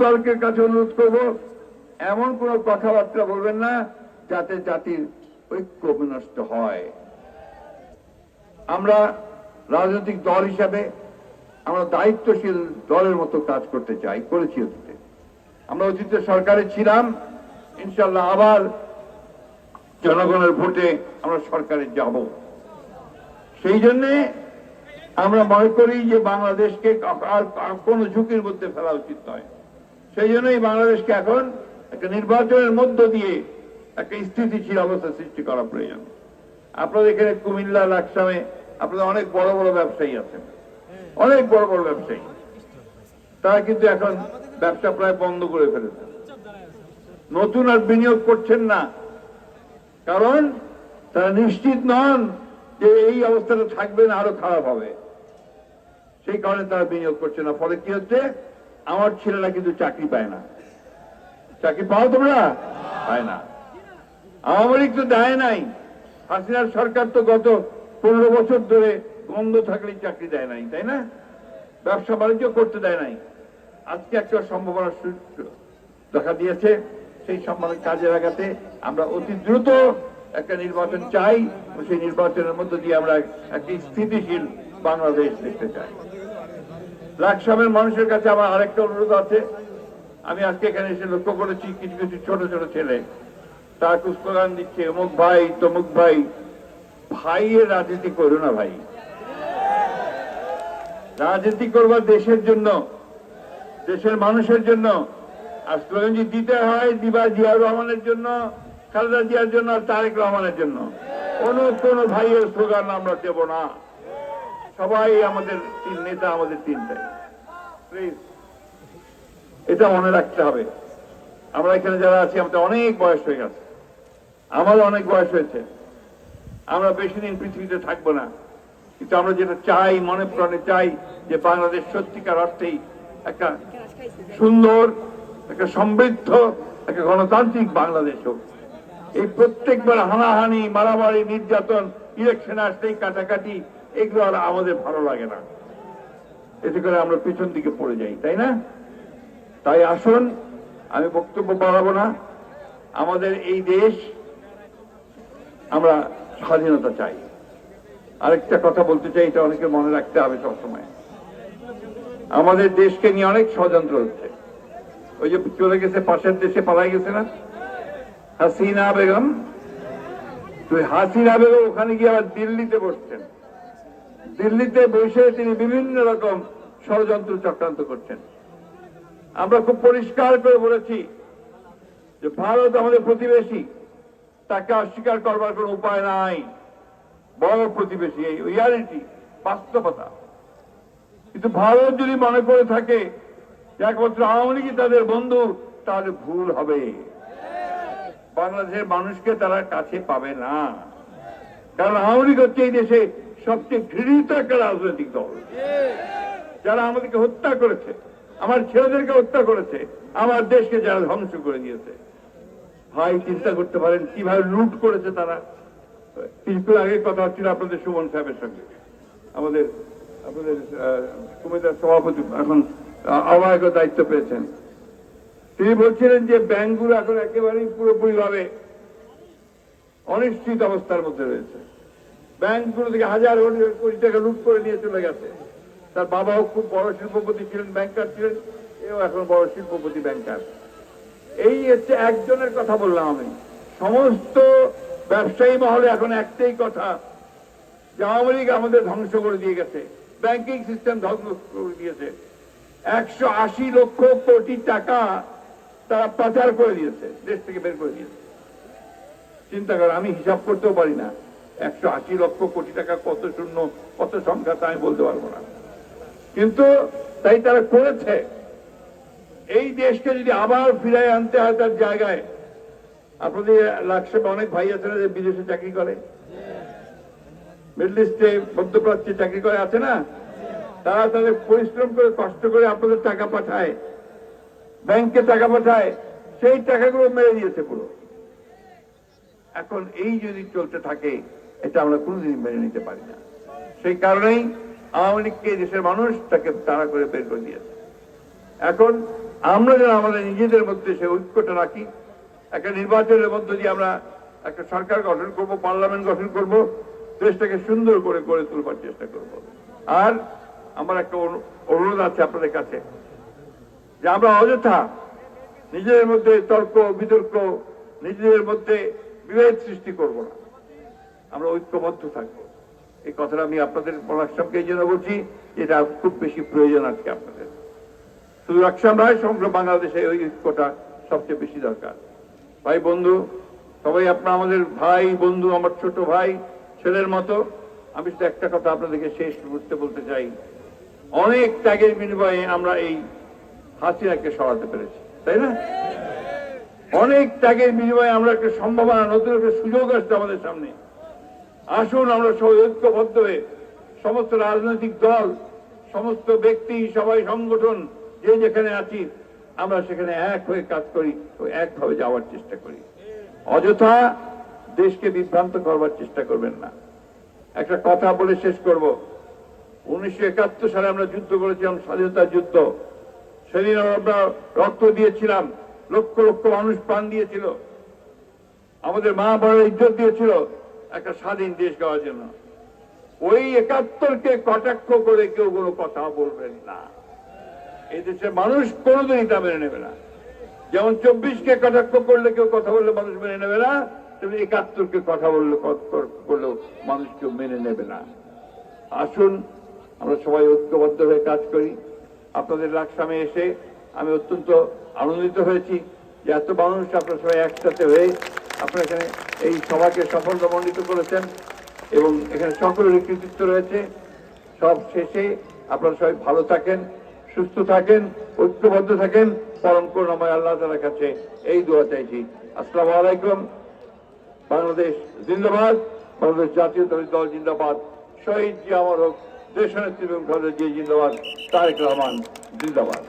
সরকারের কাছে অনুরোধ করব, এমন কোন কথাবার্তা বলবেন না যাতে জাতির ঐক্য বিনষ্ট হয়। আমরা রাজনৈতিক দল হিসাবে, আমরা দায়িত্বশীল দলের মতো কাজ করতে চাই, করেছি অতীতে। আমরা অতীতে সরকারে ছিলাম ইনশাল্লাহ আবার জনগণের ভোটে আমরা সরকারে যাব। সেই জন্যে আমরা মনে করি যে বাংলাদেশকে আর কোনো ঝুঁকির মধ্যে ফেলা উচিত নয়। সেই জন্যই বাংলাদেশকে এখন একটা নির্বাচনের মধ্য দিয়ে একটা স্থিতিশীল অবস্থা সৃষ্টি করা প্রয়োজন। আপনাদের এখানে কুমিল্লা, লাকসামে আপনাদের অনেক বড় বড় ব্যবসায়ী আছেন অনেক বড় বড় ব্যবসায়ী। তারা কিন্তু এখন ব্যবসা প্রায় বন্ধ করে ফেলেছে। নতুন আর বিনিয়োগ করছেন না। কারণ তারা নিশ্চিত নন যে এই অবস্থাটা থাকবে না, আরও খারাপ হবে। সেই কারণে তারা বিনিয়োগ করছে না। ফলে কি হচ্ছে? আমার ছেলেরা কিন্তু চাকরি পায় না। চাকরি পাও তোমরা? পায় না। আওয়ামী লীগ তো দেয় নাই। হাসিনার সরকার তো গত পনেরো বছর ধরে বন্ধ থাকলে চাকরি দেয় নাই, তাই না? ব্যবসা বাণিজ্য করতে দেয় নাই। আজকে একটা সম্ভাবনা দেখা দিয়েছে, সেই সম্ভাবনা কাজে লাগাতে আমরা অতি দ্রুত একটা নির্বাচন চাই। সেই নির্বাচনের মধ্য দিয়ে আমরা একটি স্থিতিশীল বাংলাদেশ দেখতে চাই। লাকসামের মানুষের কাছে আমার আরেকটা অনুরোধ আছে। আমি আজকে এখানে এসে লক্ষ্য করেছি কিছু কিছু ছোট ছোট ছেলে। তারা কুস্কগান দিচ্ছে, অমুক ভাই, তমুক ভাই, ভাইয়ের রাজনীতি করো না ভাই। রাজনীতি করবার দেশের জন্য, দেশের মানুষের জন্য, আর স্লোগান যদি দিতে হয় দিবা জিয়াউর রহমানের জন্য, খালেদা জিয়ার জন্য আর তারেক রহমানের জন্য। কোন কোন ভাইয়ের স্লোগান আমরা দেব না। সবাই আমাদের তিন নেতা, আমাদের তিনটাই প্লিজ এটা মনে রাখতে হবে। আমরা এখানে যারা আছি আমাদের অনেক বয়স হয়ে গেছে। আমারও অনেক বয়স হয়েছে। আমরা বেশি দিন পৃথিবীতে থাকব না। কিন্তু আমরা যেটা চাই, মনে প্রাণে চাই, যে বাংলাদেশ সত্যিকার অর্থেই একটা সুন্দর, একটা সমৃদ্ধ, একটা গণতান্ত্রিক বাংলাদেশ হোক। এই প্রত্যেকবার হানাহানি, মারামারি, নির্যাতন ইলেকশন আসতেই কাটাকাটি এগুলো আর আমাদের ভালো লাগে না। এতে করে আমরা পিছন দিকে পড়ে যাই, তাই না? তাই আসুন, আমি বক্তব্য বাড়াবো না। আমাদের এই দেশ আমরা স্বাধীনতা চাই। আরেকটা কথা বলতে চাই, এটা অনেকে মনে রাখতে হবে সবসময়। আমাদের দেশকে নিয়ে অনেক ষড়যন্ত্র হচ্ছে। ওই যে চলে গেছে, পাশের দেশে পালাই গেছে না? হাসিনা বেগম? তুই হাসিনা বেগম ওখানে গিয়ে আবার দিল্লিতে বসছেন। দিল্লিতে বসে তিনি বিভিন্ন রকম ষড়যন্ত্র চক্রান্ত করছেন। আমরা খুব পরিষ্কার করে বলেছি যে ভারত আমাদের প্রতিবেশী, তাকে অস্বীকার করবার কোনো উপায় নাই। বড় প্রতিবেশী, এই রিয়ালিটি বাস্তবতা। কিন্তু ভারত যদি মনে করে থাকে যে একমাত্র আওয়ামী লীগই তাদের বন্ধু, তাহলে ভুল হবে। বাংলাদেশের মানুষকে তারা কাছে পাবে না। কারণ আওয়ামী লীগ হচ্ছে এই দেশে সবচেয়ে ঘৃণিত একটা রাজনৈতিক দল। যারা আমাদেরকে হত্যা করেছে আমার ছেলেদেরকে হত্যা করেছে আমার দেশকে যারা ধ্বংস করে দিয়েছে। ভাই চিন্তা করতে পারেন কীভাবে লুট করেছে তারা? কিছুক্ষণ আগে কথা হচ্ছিল আপনাদের সুমন সাহেবের সঙ্গে। আমাদের আপনাদের কুমিল্লার সভাপতি এখন আহ, আহ্বায়কের দায়িত্ব পেয়েছেন। তিনি বলছিলেন যে ব্যাংকগুলো এখন একেবারেই পুরোপুরি ভাবে অনিশ্চিত অবস্থার মধ্যে রয়েছে। ব্যাংকগুলো থেকে হাজার কোটি টাকা লুট করে নিয়ে চলে গেছে। তার বাবাও খুব বড় শিল্পপতি ছিলেন ব্যাংকার ছিলেন, এও এখন বড় শিল্পপতি ব্যাংকার এই হচ্ছে একজনের কথা বললাম আমি। সমস্ত ব্যবসায়ী মহলে এখন একটাই কথা, যে আওয়ামী লীগ আমাদের ধ্বংস করে দিয়ে গেছে। ব্যাংকিং সিস্টেম ধ্বংস করে দিয়েছে। একশো আশি লক্ষ কোটি টাকা তারা পাচার করে দিয়েছে, দেশ থেকে বের করে দিয়েছে। চিন্তা কর, আমি হিসাব করতেও পারি না। একশো আশি লক্ষ কোটি টাকা কত শূন্য, কত সংখ্যা তা আমি বলতে পারব না। কিন্তু তাই তারা করেছে। এই দেশকে যদি আবার ফিরাই আনতে হয় তার জায়গায়, আপনাদের লাক্সে অনেক ভাই আছে না যে বিদেশে চাকরি করে? মিডল ইস্টে মধ্যপ্রাচ্যে চাকরি করে আছে না? তারা তাদের পরিশ্রম করে, কষ্ট করে আপনাদের টাকা পাঠায়। ব্যাংকে টাকা পাঠায়। সেই টাকাগুলো মেরে দিয়েছে পুরো। এখন এই যদি চলতে থাকে এটা আমরা কোনোদিন মেনে নিতে পারি না। সেই কারণেই আওয়ামী লীগকে দেশের মানুষ তাকে তাড়া করে বের করে দিয়েছে। এখন আমরা যেন আমাদের নিজেদের মধ্যে সে ঐক্যটা রাখি, একটা নির্বাচনের মধ্য দিয়ে আমরা একটা সরকার গঠন করব, পার্লামেন্ট গঠন করব, দেশটাকে সুন্দর করে গড়ে তুলবার চেষ্টা করব। আর আমার একটা অনুরোধ আছে আপনাদের কাছে, যে আমরা অযথা নিজেদের মধ্যে তর্ক, বিতর্ক, নিজেদের মধ্যে বিভেদ সৃষ্টি করব না। আমরা ঐক্যবদ্ধ থাকব। এই কথাটা আমি আপনাদের পরাশ্রমকে এই জন্য বলছি এটা খুব বেশি প্রয়োজন আজকে আপনাদের। শুধু রাকসাম নয় সমগ্র বাংলাদেশে ওই ঐক্যটা সবচেয়ে বেশি দরকার। ভাই, বন্ধু, সবাই আপনার আমাদের ভাই, বন্ধু, আমার ছোট ভাই, ছেলের মতো, আমি শুধু একটা কথা আপনাদেরকে শেষ মুহূর্তে বলতে চাই। অনেক ত্যাগের বিনিময়ে আমরা এই হাসিনাকে সরাতে পেরেছি, তাই না? অনেক ত্যাগের বিনিময়ে আমরা একটা সম্ভাবনা, নতুন একটা সুযোগ আসছে আমাদের সামনে। আসুন, আমরা সবাই ঐক্যবদ্ধ হয়ে সমস্ত রাজনৈতিক দল, সমস্ত ব্যক্তি, সবাই সংগঠন, যে যেখানে আছি, আমরা সেখানে এক হয়ে কাজ করি একভাবে যাওয়ার চেষ্টা করি। অযথা দেশকে বিভ্রান্ত করবার চেষ্টা করবেন না। একটা কথা বলে শেষ করব। উনিশশো একাত্তর সালে আমরা যুদ্ধ করেছিলাম স্বাধীনতার যুদ্ধ। সেদিন আমরা রক্ত দিয়েছিলাম, লক্ষ লক্ষ মানুষ প্রাণ দিয়েছিল। আমাদের মা বড় ইজ্জত দিয়েছিল। একটা স্বাধীন দেশ গাওয়ার জন্য। ওই একাত্তরকে কটাক্ষ করে কেউ কোনো কথা বলবেন না। এই দেশের মানুষ কোনোদিনই তা মেনে নেবে না। যেমন চব্বিশকে কটাক্ষ করলে কেউ কথা বললে মানুষ মেনে নেবে না, তেমনি একাত্তরকে কথা বললে করলেও মানুষ কেউ মেনে নেবে না। আসুন, আমরা সবাই ঐক্যবদ্ধ হয়ে কাজ করি। আপনাদের লাকসামে এসে আমি অত্যন্ত আনন্দিত হয়েছি যে এত মানুষ আপনারা সবাই একসাথে হয়ে আপনারা এখানে এই সভাকে সফলমণ্ডিত করেছেন এবং এখানে সকলের কৃতিত্ব রয়েছে। সব শেষে আপনারা সবাই ভালো থাকেন, সুস্থ থাকেন, ঐক্যবদ্ধ থাকেন। পরম করুণাময় আল্লাহ তালার কাছে এই দোয়া চাইছি। আসসালামু আলাইকুম, বাংলাদেশ জিন্দাবাদ, বাংলাদেশ জাতীয়তাবাদী দল জিন্দাবাদ। শহীদ জি আমার হোক দেশনেত্রী এবং জিন্দাবাদ, তারেক রহমান জিন্দাবাদ।